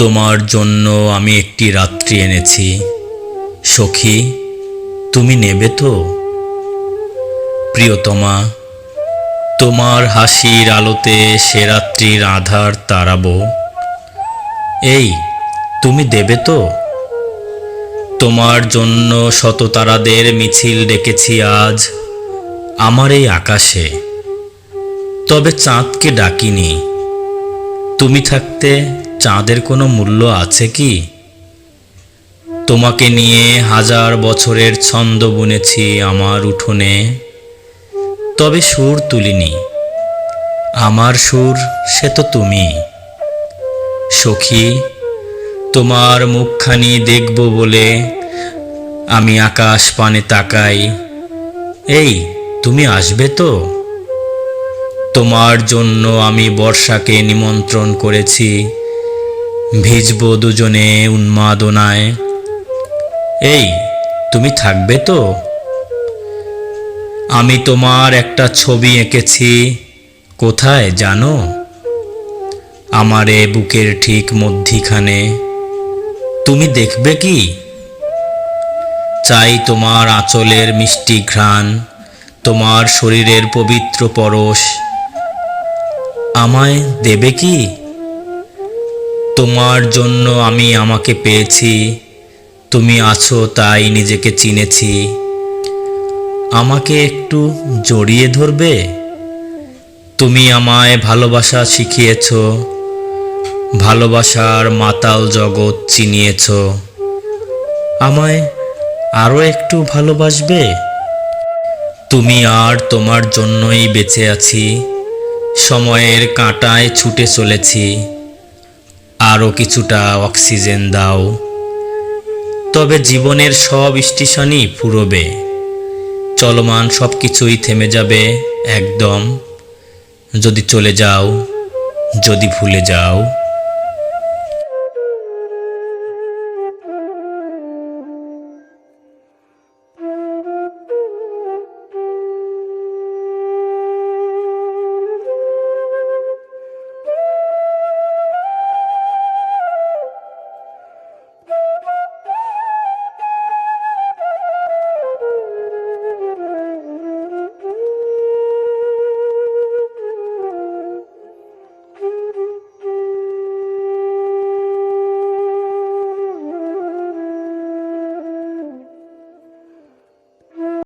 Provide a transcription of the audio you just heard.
তোমার জন্য আমি একটি রাত্রি এনেছি। সখী, তুমি নেবে তো? প্রিয়তমা, তোমার হাসির আলোতে সে রাত্রির আধার তাড়াবো এই, তুমি দেবে তো? তোমার জন্য শত তারাদের মিছিল ডেকেছি আজ আমার এই আকাশে। তবে চাঁদকে ডাকিনি। তুমি থাকতে চাঁদের কোনো মূল্য আছে কি? তোমাকে নিয়ে হাজার বছরের ছন্দ বুনেছি আমার উঠোনে। তবে সুর তুলিনি। আমার সুর, সে তো তুমি। সখী, তোমার মুখখানি দেখব বলে আমি আকাশ পানে তাকাই। এই, তুমি আসবে তো? তোমার জন্য আমি বর্ষাকে নিমন্ত্রণ করেছি। ভিজব দুজনে উন্মাদনায়। এই, তুমি থাকবে তো? আমি তোমার একটা ছবি এঁকেছি, কোথায় জানো? আমার বুকের ঠিক মধ্যিখানে। তুমি দেখবে কি? চাই তোমার আঁচলের মিষ্টি ঘ্রাণ, তোমার শরীরের পবিত্র পরশ। আমায় দেবে কি? তোমার জন্য আমি আমাকে পেয়েছি। তুমি আছো তাই নিজেকে চিনেছি। আমাকে একটু জড়িয়ে ধরবে? তুমি আমায় ভালোবাসা শিখিয়েছ। ভালোবাসার মাতাল জগৎ চিনিয়েছ। আমায় আরও একটু ভালোবাসবে? তুমি আর তোমার জন্যই বেঁচে আছি। সময়ের কাঁটায় ছুটে চলেছি। আরও কিছুটা অক্সিজেন দাও। তবে জীবনের সব স্টেশনই ফুরবে চলমান সব কিছুই থেমে যাবে একদম। যদি চলে যাও, যদি ভুলে যাও।